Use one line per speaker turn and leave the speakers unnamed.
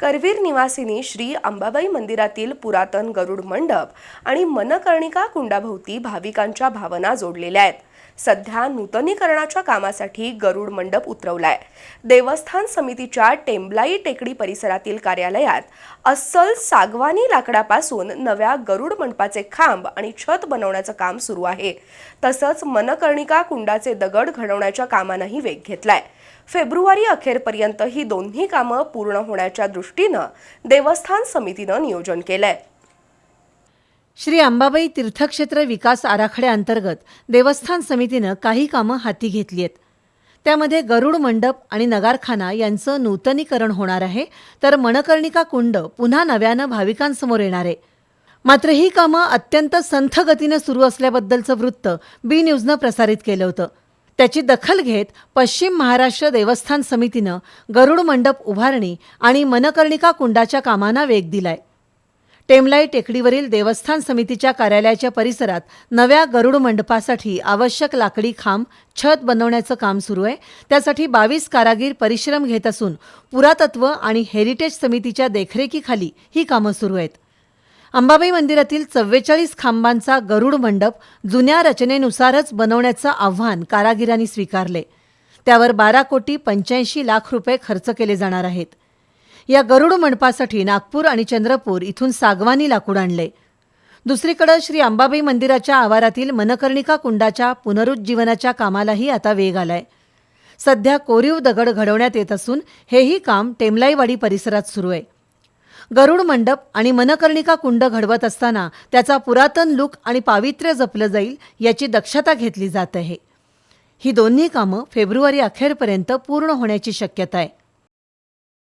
करवीर निवासिनी श्री अंबाबाई मंदिरातील पुरातन गरुड मंडप आणि मनकर्णिका कुंडाभोवती भाविकांच्या भावना जोडलेल्या आहेत. सध्या नूतनीकरणाच्या कामासाठी गरुड मंडप उतरवलाय. देवस्थान समितीच्या टेंबलाई टेकडी परिसरातील कार्यालयात अस्सल सागवानी लाकडापासून नव्या गरुड मंडपाचे खांब आणि छत बनवण्याचं काम सुरू आहे. तसंच मनकर्णिका कुंडाचे दगड घडवण्याच्या कामानंही वेग घेतलाय. फेब्रुवारी अखेरपर्यंत ही दोन्ही कामं पूर्ण होण्याच्या दृष्टीनं देवस्थान समितीनं नियोजन केलंय.
श्री अंबाबाई तीर्थक्षेत्र विकास आराखड्याअंतर्गत देवस्थान समितीनं काही कामं हाती घेतली आहेत. त्यामध्ये गरुड मंडप आणि नगारखाना यांचं नूतनीकरण होणार आहे. तर मनकर्णिका कुंड पुन्हा नव्यानं भाविकांसमोर येणार आहे. मात्र ही कामं अत्यंत संथ गतीनं सुरू असल्याबद्दलचं वृत्त बी न्यूजनं प्रसारित केलं होतं. त्याची दखल घेत पश्चिम महाराष्ट्र देवस्थान समितीनं गरुड मंडप उभारणी आणि मनकर्णिका कुंडाच्या कामांना वेग दिलाय. टेमलाई टेकडीवरील देवस्थान समितीच्या कार्यालयाच्या परिसरात नव्या गरुड मंडपासाठी आवश्यक लाकडी खांब छत बनवण्याचं काम सुरू आहे. त्यासाठी बावीस कारागीर परिश्रम घेत असून पुरातत्व आणि हेरिटेज समितीच्या देखरेखीखाली ही कामं सुरू आहेत. अंबाबाई मंदिरातील चव्वेचाळीस खांबांचा गरुड मंडप जुन्या रचनेनुसारच बनवण्याचं आव्हान कारागिरांनी स्वीकारले. त्यावर बारा कोटी पंच्याऐंशी लाख रुपये खर्च केले जाणार आहेत. या गरुड मंडपासाठी नागपूर आणि चंद्रपूर इथून सागवानी लाकूड आणले. दुसरीकडे श्री अंबाबाई मंदिराच्या आवारातील मनकर्णिका कुंडाच्या पुनरुज्जीवनाच्या कामालाही आता वेग आलाय. सध्या कोरीव दगड घडवण्यात येत असून हेही काम टेमलाईवाडी परिसरात सुरू आहे. गरुड मंडप आणि मनकर्णिका कुंड घडवत असताना त्याचा पुरातन लुक आणि पावित्र्य जपलं जाईल याची दक्षता घेतली जात आहे. ही दोन्ही कामं फेब्रुवारी अखेरपर्यंत पूर्ण होण्याची शक्यता आहे.